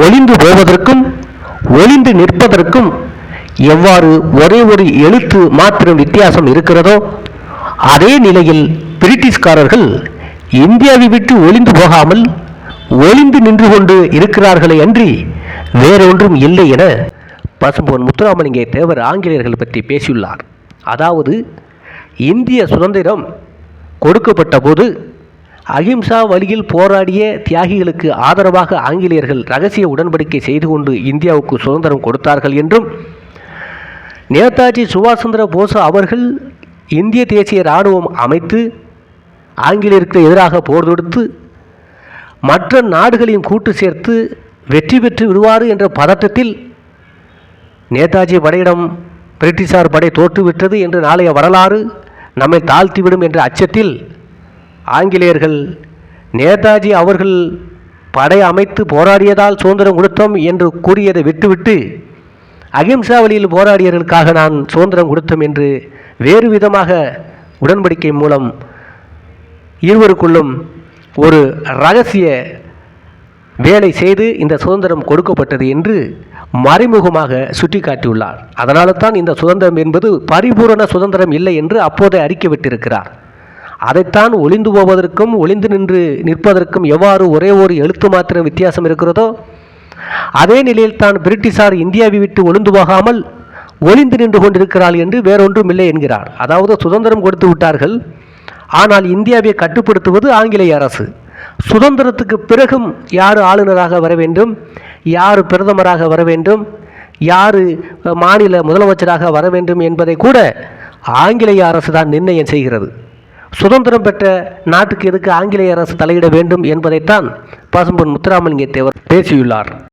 ஒளிந்து போவதற்கும் ஒளிந்து நிற்பதற்கும் எவ்வாறு ஒரே ஒரு எழுத்து மாத்திரம் வித்தியாசம் இருக்கிறதோ அதே நிலையில் பிரிட்டிஷ்காரர்கள் இந்தியாவை விட்டு ஒளிந்து போகாமல் ஒளிந்து நின்று கொண்டு இருக்கிறார்களே அன்றி வேறொன்றும் இல்லை என பசும்பொன் முத்துராமலிங்க தேவர் ஆங்கிலேயர்கள் பற்றி பேசியுள்ளார். அதாவது இந்திய சுதந்திரம் கொடுக்கப்பட்ட போது அகிம்சா வழியில் போராடிய தியாகிகளுக்கு ஆதரவாக ஆங்கிலேயர்கள் ரகசிய உடன்படிக்கை செய்து கொண்டு இந்தியாவுக்கு சுதந்திரம் கொடுத்தார்கள் என்றும் நேதாஜி சுபாஷ் சந்திர போஸ் அவர்கள் இந்திய தேசிய இராணுவம் அமைத்து ஆங்கிலேயருக்கு எதிராக போர் தொடுத்து மற்ற நாடுகளையும் கூட்டு சேர்த்து வெற்றி பெற்று விடுவார் என்ற பதட்டத்தில் நேதாஜி படையிடம் பிரிட்டிஷார் படை தோற்றுவிட்டது என்று நாளைய வரலாறு நம்மை தாழ்த்திவிடும் என்ற அச்சத்தில் ஆங்கிலேயர்கள் நேதாஜி அவர்கள் படை அமைத்து போராடியதால் சுதந்திரம் கொடுத்தோம் என்று கூறியதை விட்டுவிட்டு அகிம்சா வழியில் போராடியவர்களுக்காக நான் சுதந்திரம் கொடுத்தோம் என்று வேறு விதமாக உடன்படிக்கை மூலம் இருவருக்குள்ளும் ஒரு ரகசிய வேலை செய்து இந்த சுதந்திரம் கொடுக்கப்பட்டது என்று மறைமுகமாக சுட்டிக்காட்டியுள்ளார். அதனால தான் இந்த சுதந்திரம் என்பது பரிபூரண சுதந்திரம் இல்லை என்று அப்போதே அறிக்கை விட்டிருக்கிறார். அதைத்தான் ஒளிந்து போவதற்கும் ஒளிந்து நின்று நிற்பதற்கும் எவ்வாறு ஒரே ஒரு எழுத்து மாத்திரம் வித்தியாசம் இருக்கிறதோ அதே நிலையில் தான் பிரிட்டிஷார் இந்தியாவை விட்டு ஒளிந்து போகாமல் ஒளிந்து நின்று கொண்டிருக்கிறாள் என்று வேறொன்றும் இல்லை என்கிறார். அதாவது சுதந்திரம் கொடுத்து விட்டார்கள். ஆனால் இந்தியாவை கட்டுப்படுத்துவது ஆங்கிலேய அரசு. சுதந்திரத்துக்கு பிறகும் யார் ஆளுநராக வர வேண்டும்? யார் பிரதமராக வர வேண்டும்? யார் மாநில முதலமைச்சராக வர வேண்டும் என்பதை கூட ஆங்கிலேய அரசு தான் நிர்ணயம் செய்கிறது. சுதந்திரம் பெற்ற நாட்டுக்கு எதுக்கு ஆங்கிலேய அரசு தலையிட வேண்டும் என்பதைத்தான் பசும்பொன் முத்துராமலிங்க தேவர் பேசியுள்ளார்.